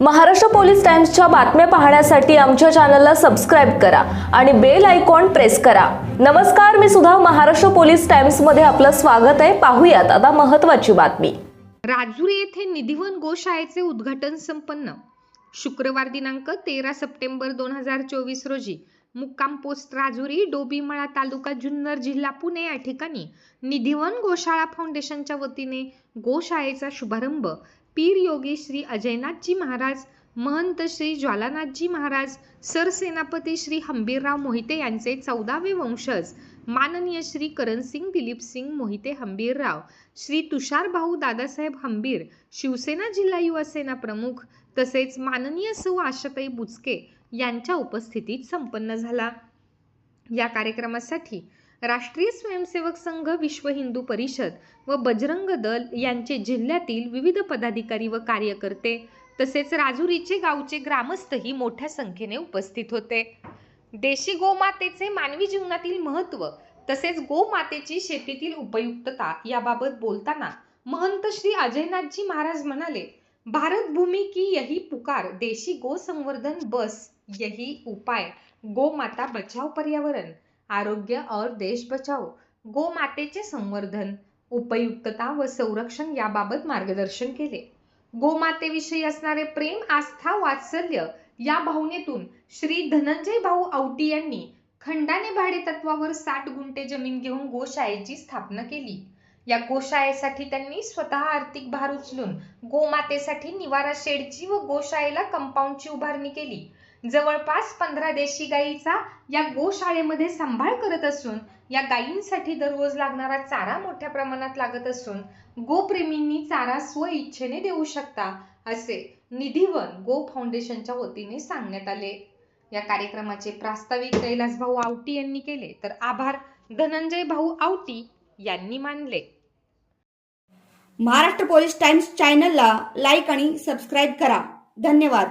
Maharashtra police टाइम्सच्या बातम्या पाहण्यासाठी आमच्या चॅनलला सबस्क्राईब करा आणि बेल आयकॉन प्रेस करा. नमस्कार मी सुद्धा महाराष्ट्र पोलीस टाइम्समध्ये आपलं स्वागत आहे. पाहूयात आता महत्वाची बातमी. राजुरी येथे निधिवन गोशाळेचे उद्घाटन संपन्न. शुक्रवार दिनांक तेरा सप्टेंबर दोन हजार चोवीस रोजी मुक्काम पोस्ट राजुरी डोबीमळा तालुका जुन्नर जिल्हा पुणे या ठिकाणी निधिवन गोशाळा फाउंडेशनच्या वतीने गोशाळेचा शुभारंभ. पीर योगी श्री अजयनाथजी महाराज महंत श्री ज्वालानाथजी महाराज सरसेनापती श्री हंबीरराव मोहिते यांचे चौदावे वंशज माननीय श्री करणसिंग दिलीपसिंग मोहिते हंबीरराव श्री तुषार भाऊ दादासाहेब हंबीर शिवसेना जिल्हा युवा सेना प्रमुख तसेच माननीय सौ आशाताई बुचके यांच्या उपस्थितीत संपन्न झाला. या कार्यक्रमासाठी राष्ट्रीय स्वयंसेवक संघ विश्व हिंदू परिषद व बजरंग दल यांचे जिल्ह्यातील विविध पदाधिकारी व कार्यकर्ते तसेच राजुरीचे गावचे ग्रामस्थही मोठ्या संख्येने उपस्थित होते. देशी गोमातेचे मानवी जीवनातील महत्त्व तसेच गोमातेची शेतीतील उपयुक्तता याबाबत बोलताना महंत श्री अजयनाथजी महाराज म्हणाले भारत भूमि की यही पुकार देशी गो संवर्धन बस यही उपाय. गो माता पर्यावरण. आरोग्य और देश बचाओ गो मातेचे संवर्धन उपयुक्तता व संरक्षण याबाबत मार्गदर्शन केले. गोमातेविषयी असणारे प्रेम आस्था वात्सल्य या भावनेतून श्री धनंजय भाऊ औटी यांनी खंडाने भाडे तत्वावर साठ गुंठे जमीन घेऊन गोशाळेची स्थापना केली. या गोशाळेसाठी त्यांनी स्वतः आर्थिक भार उचलून गोमातेसाठी निवारा शेडची व गोशाळेला कंपाऊंडची उभारणी केली. जवळपास पंधरा देशी गायीचा या गोशाळेमध्ये सांभाळ करत असून या गायींसाठी दररोज लागणारा चारा मोठ्या प्रमाणात लागत असून गोप्रेमींनी चारा स्व इच्छेने देऊ शकता असे निधीवन गो फाउंडेशनच्या वतीने सांगण्यात आले. या कार्यक्रमाचे प्रास्ताविक कैलास भाऊ आवटी यांनी केले. तर आभार. धनंजय भाऊ आवटी यांनी मानले. महाराष्ट्र पोलीस टाइम्स चॅनलला लाईक आणि सबस्क्राईब करा. धन्यवाद.